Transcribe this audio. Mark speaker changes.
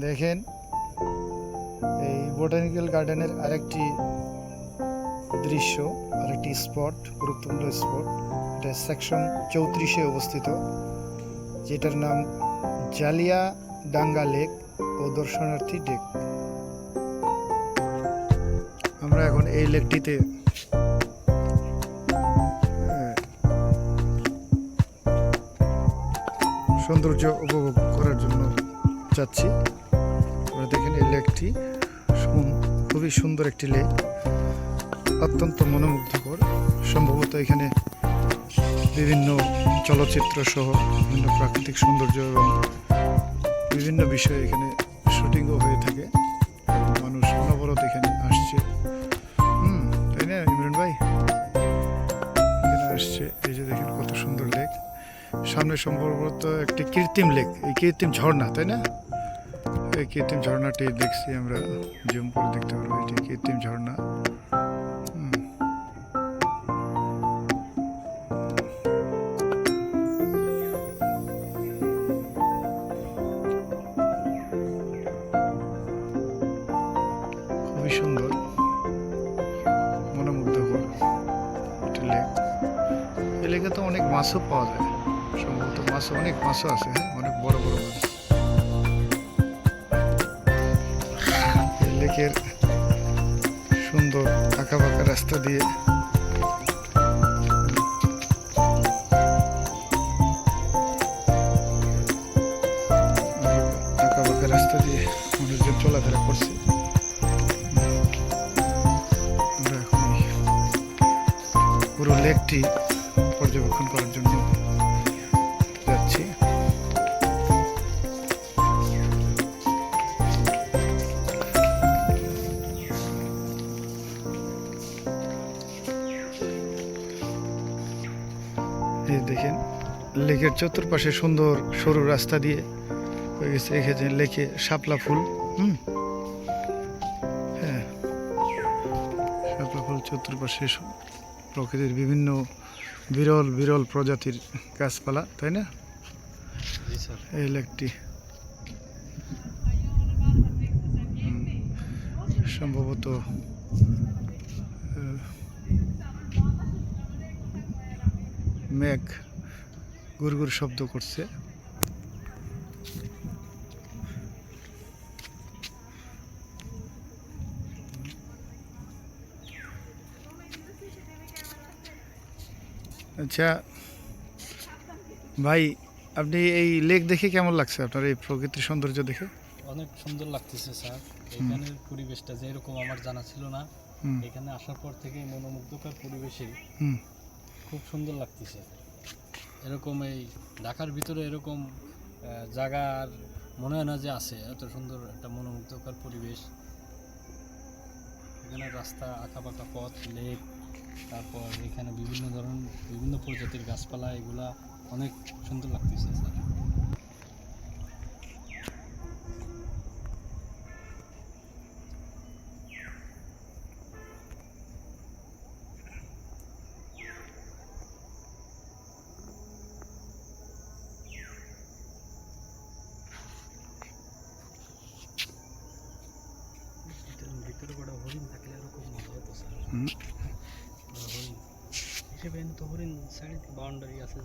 Speaker 1: দেখেন, এই বোটানিক্যাল গার্ডেনের আরেকটি দৃশ্য, আরেকটি স্পট গুরুত্বপূর্ণ স্পট এটা সেকশন চৌত্রিশে অবস্থিত, যেটার নাম জালিয়া ডাঙ্গা লেক ও দর্শনার্থী ডেক আমরা এখন এই লেকটিতে সৌন্দর্য উপভোগ করার জন্য যাচ্ছি। আপনারা দেখেন এই লেকটি খুবই সুন্দর একটি লেক। অত্যন্ত মনোমুগ্ধকর। সম্ভবত এখানে বিভিন্ন চলচ্চিত্র সহ বিভিন্ন প্রাকৃতিক সৌন্দর্য এবং বিভিন্ন বিষয়ে এখানে শুটিংও হয়ে থাকে। মানুষ অনবরত এখানে আসছে। হুম, তাই না, ইমরান ভাই? এখানে আসছে, এই যে দেখেন কত সুন্দর লেক। সামনে সম্ভবত একটি কৃত্রিম লেক। এই কৃত্রিম ঝর্ণা, তাই না? কৃত্রিম ঝর্ণাটি দেখছি আমরা, জুম করে দেখতে পারব এটি কৃত্রিম ঝর্ণা। খুবই সুন্দর লেক তো অনেক মাছও পাওয়া যায়, সম্ভবত মাছ, অনেক মাছও আছে হ্যাঁ? অনেক বড় বড় মাছ। এই লেকের সুন্দর আঁকা বাঁকা রাস্তা দিয়ে। আঁকা রাস্তা দিয়ে পুরো পর্যবেক্ষণ করার জন্য এই দেখেন লেকের চতুর্পাশে সুন্দর সরু রাস্তা দিয়ে হয়ে গেছে এখানে লেকে শাপলা ফুল হুম? হ্যাঁ শাপলা ফুল চতুর্পাশে প্রকৃতির বিভিন্ন বিরল বিরল প্রজাতির গাছপালা তাই না? এই লেকটি। সম্ভবত মেঘ গুড়গুড় শব্দ করছে। আচ্ছা ভাই আপনি এই লেক দেখে কেমন লাগছে? আপনার এই প্রকৃতির সৌন্দর্য দেখে?
Speaker 2: অনেক সুন্দর লাগতেছে স্যার। এখানের পরিবেশটা যেরকম আমার জানা ছিল না এখানে আসার পর থেকে মনোমুগ্ধকর পরিবেশে খুব সুন্দর লাগতেছে। এরকম এই ঢাকার ভিতরে এরকম জায়গা আর মনে হয় না যে আছে। এত সুন্দর একটা মনোমুগ্ধকর পরিবেশ। এখানে রাস্তা আঁকা পাকা পথ, লেক, তারপর এখানে বিভিন্ন ধরনের বিভিন্ন প্রজাতির গাছপালা, এগুলা অনেক সুন্দর লাগতেছে। স্যার ভিতরে গোটা হরিণ থাকলে খুব মজা হতো স্যার
Speaker 1: হুম।
Speaker 2: হরিণ হিসেবে তো হরিণ সাইড বাউন্ডারি আছে